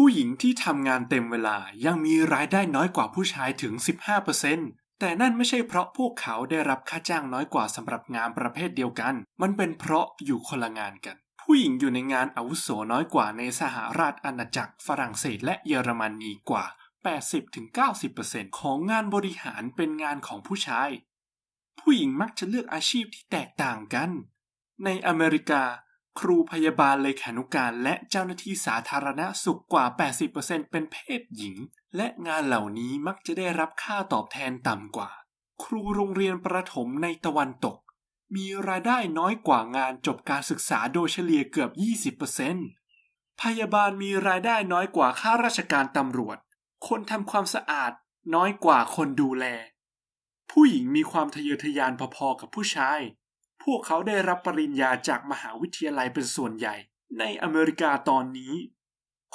ผู้หญิงที่ทำงานเต็มเวลายังมีรายได้น้อยกว่าผู้ชายถึง 15%แต่นั่นไม่ใช่เพราะพวกเขาได้รับค่าจ้างน้อยกว่าสำหรับงานประเภทเดียวกัน มันเป็นเพราะอยู่คนละงานกัน ผู้หญิงอยู่ในงานอาวุโสน้อยกว่าในสหราชอาณาจักรฝรั่งเศสและเยอรมนีกว่า 80-90%ของงานบริหารเป็นงานของผู้ชาย ผู้หญิงมักจะเลือกอาชีพที่แตกต่างกัน ในอเมริกา ครูพยาบาลเลขานุการและเจ้าหน้าที่สาธารณสุขกว่า 80%เป็นเพศหญิง และงานเหล่านี้มักจะได้รับค่าตอบแทนต่ำกว่า ครูโรงเรียนประถมในตะวันตก มีรายได้น้อยกว่างานจบการศึกษาโดยเฉลี่ยเกือบ 20%พยาบาลมีรายได้น้อยกว่าข้าราชการตำรวจ คนทำความสะอาดน้อยกว่าคนดูแล ผู้หญิงมีความทะเยอทะยานพอๆกับผู้ชาย พวกเขาได้รับปริญญาจากมหาวิทยาลัยเป็นส่วนใหญ่ ในอเมริกาตอนนี้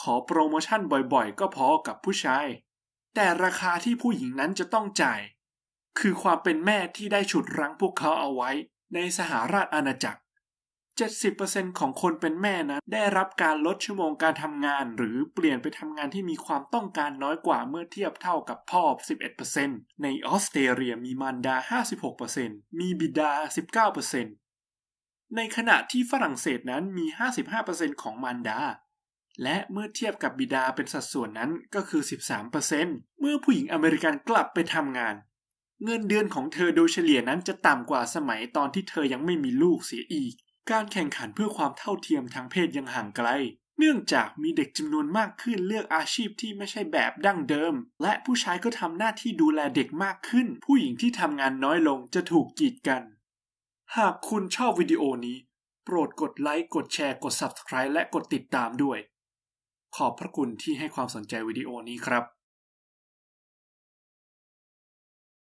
ขอโปรโมชั่นบ่อยๆ ก็พอกับผู้ชาย แต่ราคาที่ผู้หญิงนั้นจะต้องจ่าย คือความเป็นแม่ที่ได้ฉุดรั้งพวกเขาเอาไว้ในสหราชอาณาจักร 70%ของคนเป็นแม่นั้นได้รับการลดชั่วโมงการทำงาน หรือเปลี่ยนไปทำงานที่มีความต้องการน้อยกว่าเมื่อเทียบเท่ากับพ่อ 11%ในออสเตรเลียมีมารดา 56%มีบิดา 19%ในขณะที่ฝรั่งเศสนั้นมี 55%ของมารดา และเมื่อเทียบกับบิดาเป็นสัดส่วนนั้นก็คือ 13%เมื่อผู้หญิงอเมริกันกลับไปทำงาน เงินเดือนของเธอโดยเฉลี่ยนั้นจะต่ำกว่าสมัยตอนที่เธอยังไม่มีลูกเสียอีก การแข่งขันเพื่อความเท่าเทียมทางเพศยังห่างไกล เนื่องจากมีเด็กจำนวนมากขึ้นเลือกอาชีพที่ไม่ใช่แบบดั้งเดิม และผู้ชายก็ทำหน้าที่ดูแลเด็กมากขึ้น ผู้หญิงที่ทำงานน้อยลงจะถูกกีดกัน หากคุณชอบวิดีโอนี้ โปรดกดไลค์กดแชร์กด Subscribe และกดติดตามด้วย ขอบพระคุณที่ให้ความสนใจวิดีโอนี้ครับ